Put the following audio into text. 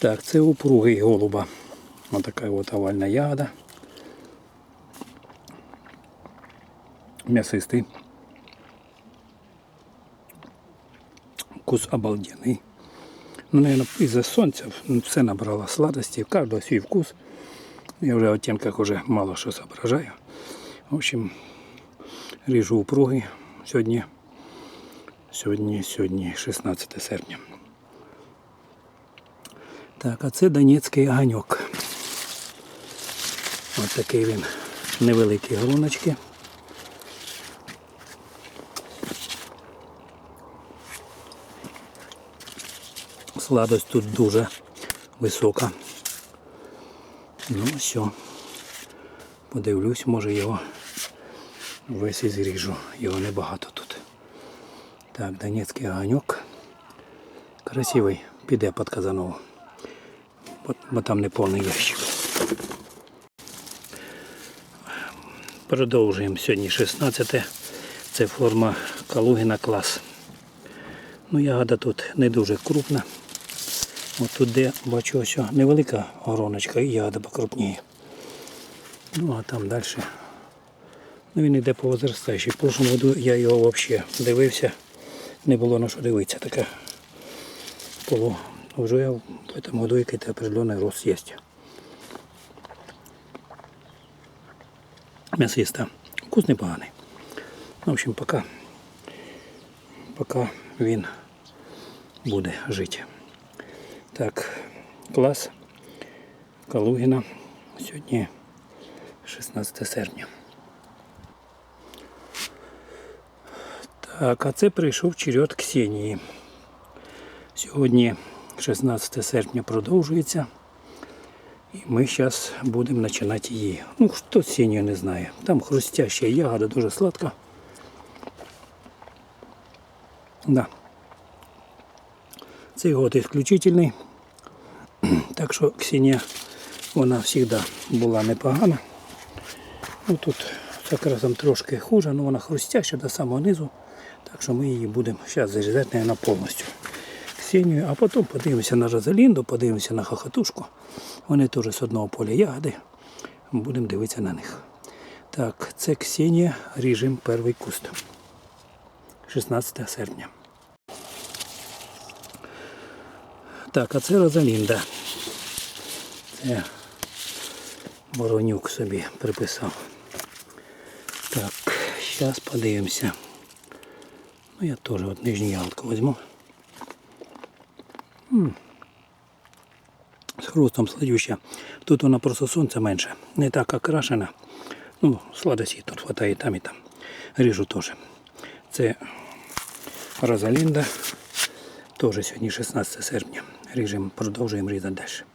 Так, це упругий голуба. Ось така от овальна ягода. М'ясистий. Вкус обалденний. Ну, наверное, из-за сонця все набрало сладості, в кожного свій вкус. Я вже в оттінках уже мало що соображаю. В общем, ріжу упругий сьогодні. Сьогодні, сьогодні 16 серпня. Так, а це Донецький огоньок. Ось такий він невеликі груночки. Сладость тут дуже висока. Ну все. Подивлюсь, може його весь і зріжу. Його небагато тут. Так, Донецький огоньок. Красивий, піде під Казанову. Бо, там не повний ящик. Продовжуємо сьогодні 16. Це форма Калугіна клас. Ну, ягода тут не дуже крупна. От тут де бачу ось невелика гроночка і ягода покрупніє. Ну а там далі. Ну, він йде по возрастаючій. В прошлому году я його взагалі дивився. Не було на що дивитися. Таке полу. Вже я в цьому году якийсь определенний рост є. М'ясиста. Вкус непоганий. В общем, поки, поки він буде жити. Так, клас Калугіна. Сьогодні 16 серпня. Так, а це прийшов черед Ксенії. Сьогодні 16 серпня продовжується. І ми зараз будемо починати її. Ну, хто Ксенію не знає. Там хрустяща ягода, дуже сладка. Да. Цей год исключительний. Так що Ксенія, вона завжди була непогана. Ну, тут з окрасом трошки хуже, але вона хрустяща до самого низу. Так що ми її будемо зараз зарізати наверное, повністю. Ксенію, а потім подивимося на Розалінду, подивимося на хохотушку. Вони теж з одного поля ягоди. Будемо дивитися на них. Так, це Ксенія, режим перший куст. 16 серпня. Так, а це Розалінда. Це Воронюк собі приписав. Так, зараз подивимося. Ну я теж от нижню ягодку візьму. З хрустом сладюща. Тут вона просто сонце менше. Не так окрашена. Ну, сладості тут вистачає там і там. Ріжу теж. Це Розалінда. Теж сьогодні 16 серпня. Ріжемо, продовжуємо різати далі.